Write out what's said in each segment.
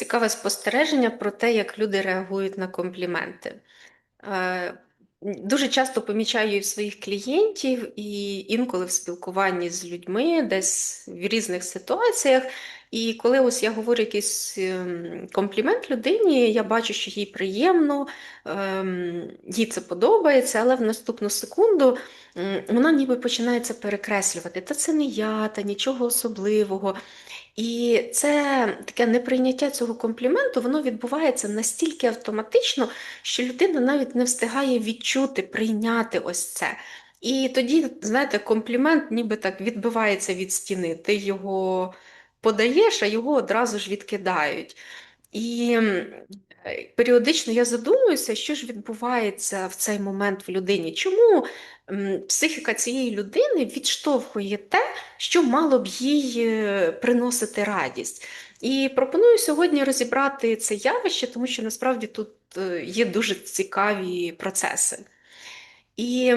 Цікаве спостереження про те, як люди реагують на компліменти. Е, Дуже часто помічаю і в своїх клієнтів, і інколи в спілкуванні з людьми, десь в різних ситуаціях. І коли ось я говорю якийсь ем, комплімент людині, я бачу, що їй приємно, ем, їй це подобається, але в наступну секунду вона ніби починається перекреслювати. Та це не я, та нічого особливого. І це таке неприйняття цього компліменту, воно відбувається настільки автоматично, що людина навіть не встигає відчути, прийняти ось це. І тоді, знаєте, комплімент ніби так відбивається від стіни. Ти його подаєш, а його одразу ж відкидають. І періодично я задумуюся, що ж відбувається в цей момент в людині. Чому психіка цієї людини відштовхує те, що мало б їй е, приносити радість. І пропоную сьогодні розібрати це явище, тому що насправді тут е, є дуже цікаві процеси. І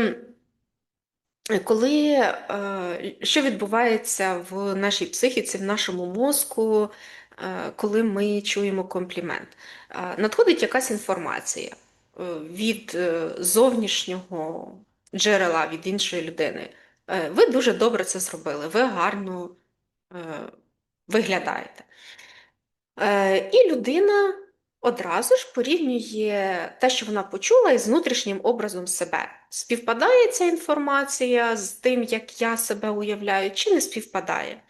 коли е, що відбувається в нашій психіці, в нашому мозку, коли ми чуємо комплімент, надходить якась інформація від зовнішнього джерела від іншої людини. Е, ви дуже добре це зробили, ви гарно е, виглядаєте. Е, і людина одразу ж порівнює те, що вона почула, із внутрішнім образом себе. Співпадає ця інформація з тим, як я себе уявляю, чи не співпадає.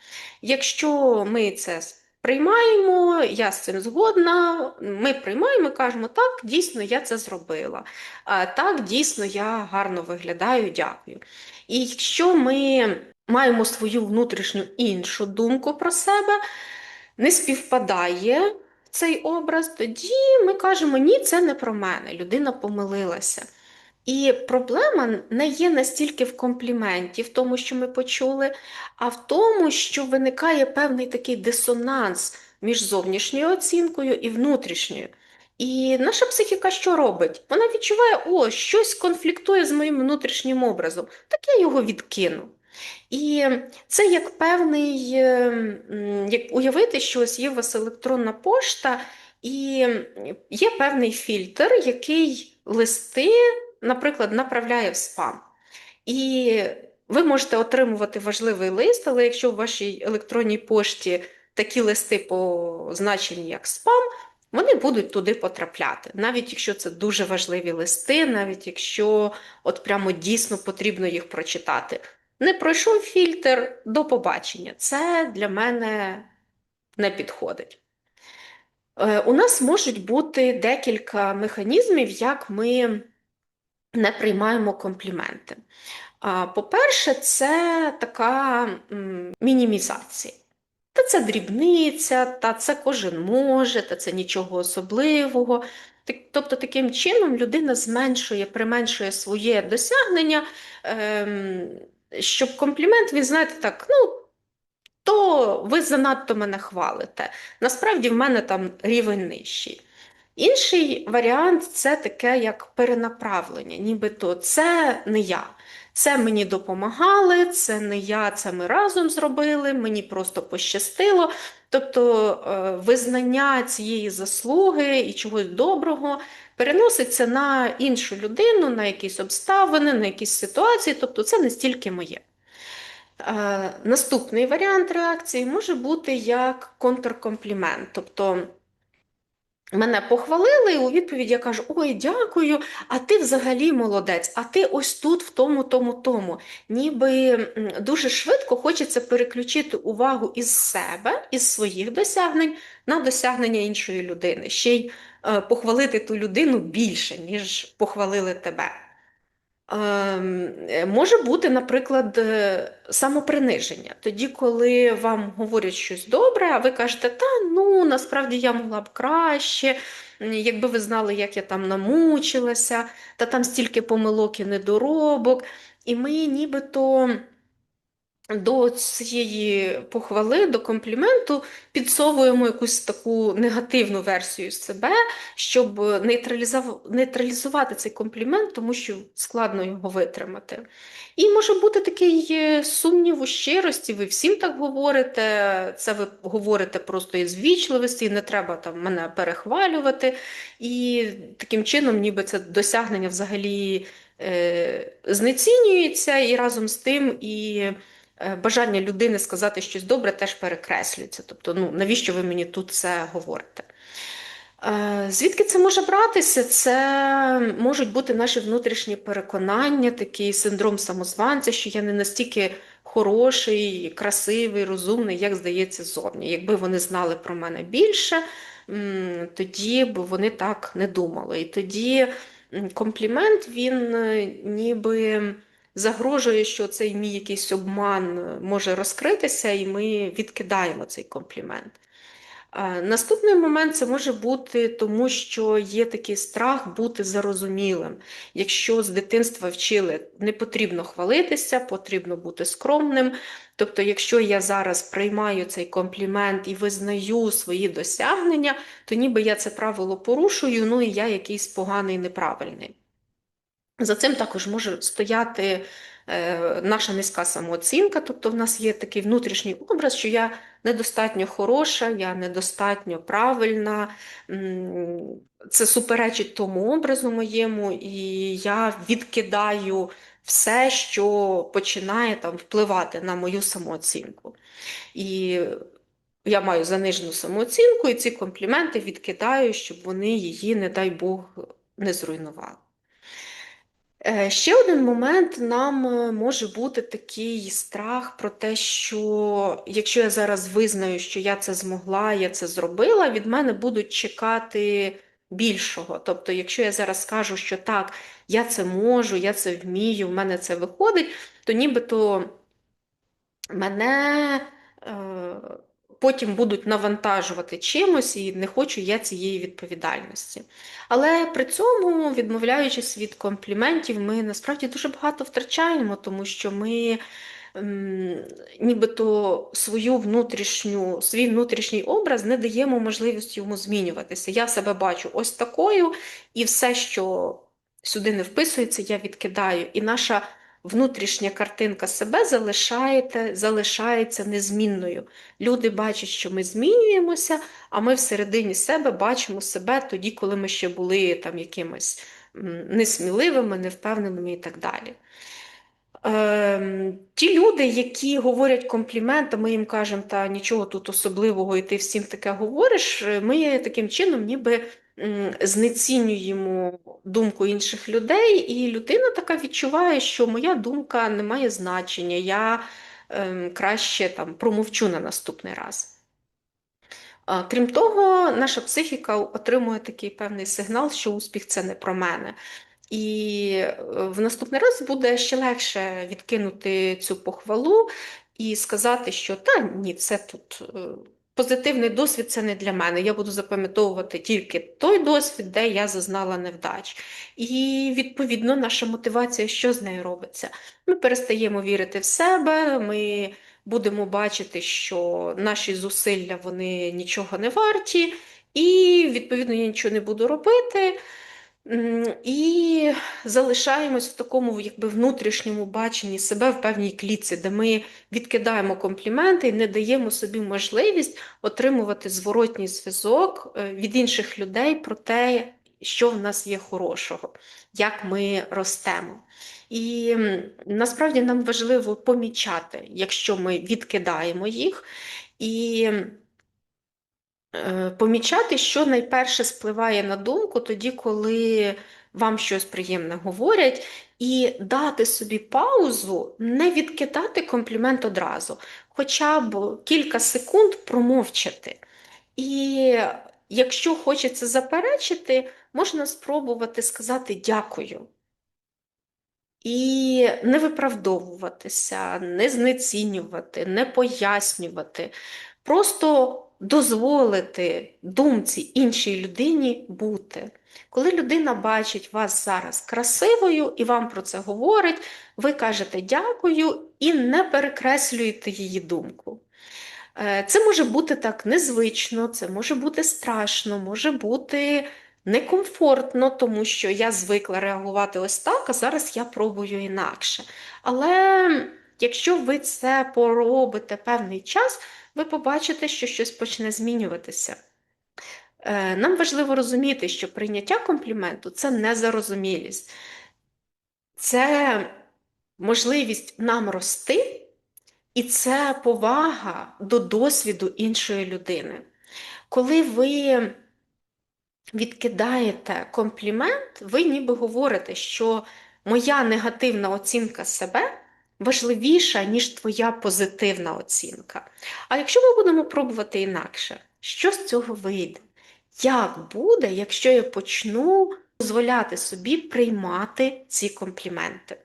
Якщо ми це Приймаємо, я з цим згодна. Ми приймаємо і кажемо, так, дійсно, я це зробила. Так, дійсно, я гарно виглядаю, дякую. І якщо ми маємо свою внутрішню іншу думку про себе, не співпадає цей образ, тоді ми кажемо, ні, це не про мене, людина помилилася. І проблема не є настільки в компліменті, в тому, що ми почули, а в тому, що виникає певний такий дисонанс між зовнішньою оцінкою і внутрішньою. І наша психіка що робить? Вона відчуває, о, щось конфліктує з моїм внутрішнім образом, так я його відкину. І це як певний, як уявити, що ось є у вас електронна пошта, і є певний фільтр, який листи наприклад, направляє в спам. І ви можете отримувати важливий лист, але якщо в вашій електронній пошті такі листи позначені як спам, вони будуть туди потрапляти. Навіть якщо це дуже важливі листи, навіть якщо от прямо дійсно потрібно їх прочитати. Не пройшов фільтр до побачення. Це для мене не підходить. Е, у нас можуть бути декілька механізмів, як ми не приймаємо компліменти. По-перше, це така мінімізація. Та це дрібниця, та це кожен може, та це нічого особливого. Тобто, таким чином людина зменшує, применшує своє досягнення, ем, щоб комплімент, він, знаєте, так, ну, то ви занадто мене хвалите. Насправді в мене там рівень нижчий. Інший варіант це таке як перенаправлення, нібито це не я. Це мені допомагали, це не я, це ми разом зробили, мені просто пощастило. Тобто е, визнання цієї заслуги і чогось доброго переноситься на іншу людину, на якісь обставини, на якісь ситуації, тобто це не стільки моє. Е, наступний варіант реакції може бути як контркомплімент. тобто Мене похвалили, і у відповідь я кажу: Ой, дякую, а ти взагалі молодець, а ти ось тут, в тому, тому, тому. Ніби дуже швидко хочеться переключити увагу із себе, із своїх досягнень на досягнення іншої людини, ще й е, похвалити ту людину більше, ніж похвалили тебе. Ем, е, може бути, наприклад, е, самоприниження. Тоді, коли вам говорять щось добре, а ви кажете, та ну насправді я могла б краще, якби ви знали, як я там намучилася, та там стільки помилок і недоробок. І ми нібито до цієї похвали, до компліменту підсовуємо якусь таку негативну версію себе, щоб нейтралізувати цей комплімент, тому що складно його витримати. І може бути такий е, сумнів у щирості, ви всім так говорите, це ви говорите просто із вічливості, не треба там мене перехвалювати. І таким чином, ніби це досягнення взагалі е, знецінюється і разом з тим і. Е, бажання людини сказати щось добре теж перекреслюється. Тобто, ну навіщо ви мені тут це говорите? Е, звідки це може братися? Це можуть бути наші внутрішні переконання, такий синдром самозванця, що я не настільки хороший, красивий, розумний, як здається, зовні. Якби вони знали про мене більше, тоді б вони так не думали. І тоді комплімент він е, ніби загрожує, що цей мій якийсь обман е, може розкритися, і ми відкидаємо цей комплімент. Наступний момент це може бути тому, що є такий страх бути зарозумілим. Якщо з дитинства вчили, не потрібно хвалитися, потрібно бути скромним. Тобто, якщо я зараз приймаю цей комплімент і визнаю свої досягнення, то ніби я це правило порушую, ну і я якийсь поганий, неправильний. За цим також може стояти е, наша низька самооцінка, тобто в нас є такий внутрішній образ, що я недостатньо хороша, я недостатньо правильна, це суперечить тому образу моєму, і я відкидаю все, що починає там впливати на мою самооцінку. І я маю занижену самооцінку, і ці компліменти відкидаю, щоб вони її, не дай Бог, не зруйнували. Е, ще один момент нам е, може бути такий страх про те, що якщо я зараз визнаю, що я це змогла, я це зробила, від мене будуть чекати більшого. Тобто, якщо я зараз скажу, що так, я це можу, я це вмію, в мене це виходить, то нібито мене. Е потім будуть навантажувати чимось, і не хочу я цієї відповідальності. Але при цьому, відмовляючись від компліментів, ми насправді дуже багато втрачаємо, тому що ми. Нібито свою внутрішню, свій внутрішній образ не даємо можливості йому змінюватися. Я себе бачу ось такою, і все, що сюди не вписується, я відкидаю. І наша внутрішня картинка себе залишаєте, залишається незмінною. Люди бачать, що ми змінюємося, а ми всередині себе бачимо себе тоді, коли ми ще були там якимось несміливими, невпевненими і так далі. Е, ті люди, які говорять компліменти, ми їм кажемо, та нічого тут особливого, і ти всім таке говориш, ми таким чином ніби знецінюємо думку інших людей, і людина така відчуває, що моя думка не має значення, я ем, краще там промовчу на наступний раз. Крім того, наша психіка отримує такий певний сигнал, що успіх це не про мене. І е, в наступний раз буде ще легше відкинути цю похвалу і сказати, що та ні, це тут е, позитивний досвід це не для мене. Я буду запам'ятовувати тільки той досвід, де я зазнала невдач. І, відповідно, наша мотивація, що з нею робиться? Ми перестаємо вірити в себе, ми будемо бачити, що наші зусилля вони нічого не варті, і, відповідно, я нічого не буду робити. І залишаємось в такому якби, внутрішньому баченні себе в певній клітці, де ми відкидаємо компліменти і не даємо собі можливість отримувати зворотній зв'язок е, від інших людей про те, що в нас є хорошого, як ми ростемо. І насправді нам важливо помічати, якщо ми відкидаємо їх. і помічати, що найперше спливає на думку тоді, коли вам щось приємне говорять, і дати собі паузу, не відкидати комплімент одразу, хоча б кілька секунд промовчати. І якщо хочеться заперечити, можна спробувати сказати дякую. І не виправдовуватися, не знецінювати, не пояснювати. Просто дозволити думці іншій людині бути. Коли людина бачить вас зараз красивою і вам про це говорить, ви кажете дякую і не перекреслюєте її думку. Е, Це може бути так незвично, це може бути страшно, може бути некомфортно, тому що я звикла реагувати ось так, а зараз я пробую інакше. Але якщо ви це поробите певний час, ви побачите, що щось почне змінюватися. Е, Нам важливо розуміти, що прийняття компліменту це не зарозумілість, це можливість нам рости, і це повага до досвіду іншої людини. Коли ви відкидаєте комплімент, ви ніби говорите, що моя негативна оцінка себе важливіша, ніж твоя позитивна оцінка. А якщо ми будемо пробувати інакше, що з цього вийде? Як буде, якщо я почну дозволяти собі приймати ці компліменти?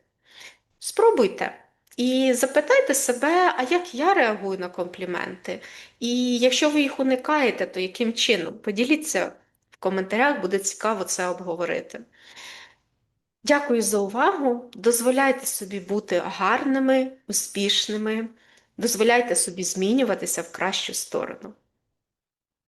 Спробуйте. І запитайте себе, а як я реагую на компліменти? І якщо ви їх уникаєте, то яким чином? Поділіться в коментарях, буде цікаво це обговорити. Дякую за увагу. Дозволяйте собі бути гарними, успішними, дозволяйте собі змінюватися в кращу сторону.